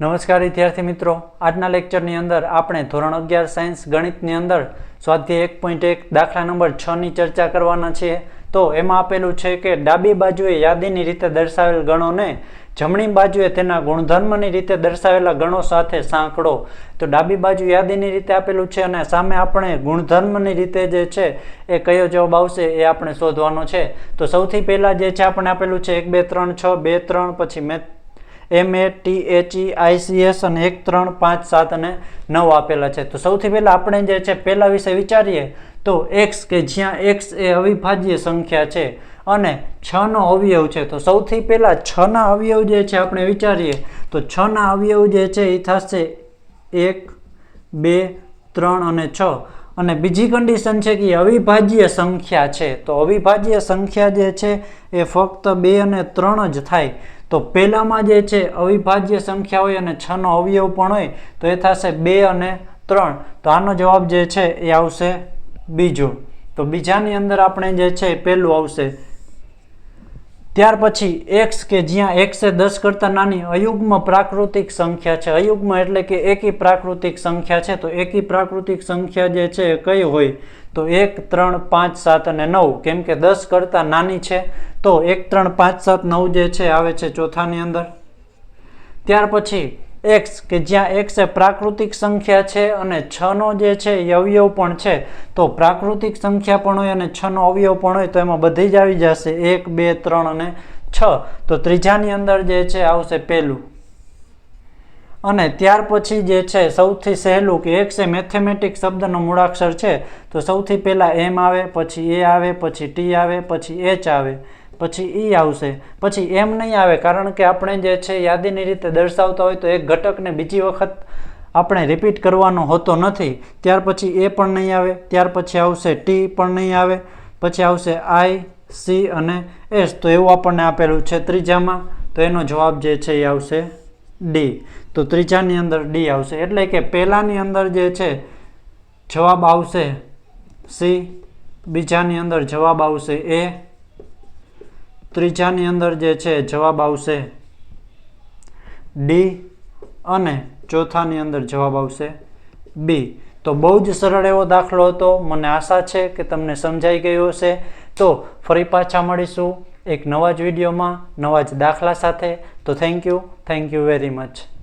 નમસ્કાર વિદ્યાર્થી મિત્રો. આજના લેક્ચરની અંદર આપણે ધોરણ અગિયાર સાયન્સ ગણિતની અંદર સ્વાધ્યાય એક પોઈન્ટ એક દાખલા નંબર છની ચર્ચા કરવાના છીએ. તો એમાં આપેલું છે કે ડાબી બાજુએ યાદીની રીતે દર્શાવેલ ગણોને જમણી બાજુએ તેના ગુણધર્મની રીતે દર્શાવેલા ગણો સાથે સાંકળો. તો ડાબી બાજુ યાદીની રીતે આપેલું છે અને સામે આપણે ગુણધર્મની રીતે જે છે એ કયો જવાબ આવશે એ આપણે શોધવાનો છે. તો સૌથી પહેલાં જે છે, આપણે આપેલું છે એક, બે, ત્રણ, છ, બે, ત્રણ, પછી મેં M A T H E ICS અને એક ત્રણ પાંચ સાત અને નવ આપેલા છે. તો સૌથી પહેલાં આપણે જે છે પહેલા વિશે વિચારીએ તો એક્સ કે જ્યાં એક્સ એ અવિભાજ્ય સંખ્યા છે અને છનો અવયવ છે. તો સૌથી પહેલાં છના અવયવ જે છે આપણે વિચારીએ તો છના અવયવ જે છે એ થશે એક, બે, ત્રણ અને છ. અને બીજી કન્ડિશન છે કે અવિભાજ્ય સંખ્યા છે. તો અવિભાજ્ય સંખ્યા જે છે એ ફક્ત બે અને ત્રણ જ થાય. તો પહેલામાં જે છે, અવિભાજ્ય સંખ્યા હોય અને છનો અવયવ પણ હોય, તો એ થશે બે અને ત્રણ. તો આનો જવાબ જે છે, એ આવશે બીજો. તો બીજાની અંદર આપણે જે છે પહેલું આવશે ત્યાર પછી એક્સ કે જ્યાં એક્સ દસ કરતાં નાની અયુગ્મ પ્રાકૃતિક સંખ્યા છે. અયુગ્મ એટલે કે એકી પ્રાકૃતિક સંખ્યા છે. તો એકી પ્રાકૃતિક સંખ્યા જે છે એ કઈ હોય? તો એક, ત્રણ, પાંચ, સાત અને નવ. કેમ કે દસ કરતાં નાની છે. તો એક, ત્રણ, પાંચ, સાત, નવ જે છે આવે છે ચોથાની અંદર. ત્યાર પછી એક્સ કે જ્યાં એક્સ એ પ્રાકૃતિક સંખ્યા છે અને છનો જે છે એ અવયવ પણ છે. તો પ્રાકૃતિક સંખ્યા પણ હોય અને છનો અવયવ પણ હોય તો એમાં બધી જ આવી જશે. એક, બે, ત્રણ અને છ. તો ત્રીજાની અંદર જે છે આવશે પહેલું. અને ત્યાર પછી જે છે સૌથી સહેલું કે એક્સ એ મેથેમેટિક શબ્દનો મૂળાક્ષર છે. તો સૌથી પહેલાં એમ આવે, પછી એ આવે, પછી ટી આવે, પછી એચ આવે. પછી એ આવશે. પછી એમ નહીં આવે, કારણ કે આપણે જે છે યાદીની રીતે દર્શાવતા હોય તો એક ઘટકને બીજી વખત આપણે રિપીટ કરવાનો હોતો નથી. ત્યાર પછી એ પણ નહીં આવે, ત્યાર પછી આવશે ટી પણ નહીં આવે, પછી આવશે આઈ સી અને એસ તો એવું આપણને આપેલું છે ત્રીજામાં. તો એનો જવાબ જે છે એ આવશે ડી તો ત્રીજાની અંદર ડી આવશે. એટલે કે પહેલાંની અંદર જે છે જવાબ આવશે સી બીજાની અંદર જવાબ આવશે એ ત્રીજાની અંદર જે છે, જવાબ આવશે ડી અને ચોથાની અંદર જવાબ આવશે બી તો બહુ જ સરળ એવો દાખલો હતો. મને આશા છે કે તમને સમજાઈ ગયો હશે. તો ફરી પાછા મળીશું એક નવા જ વિડીયોમાં, નવા જ દાખલા સાથે. તો thank you thank you very much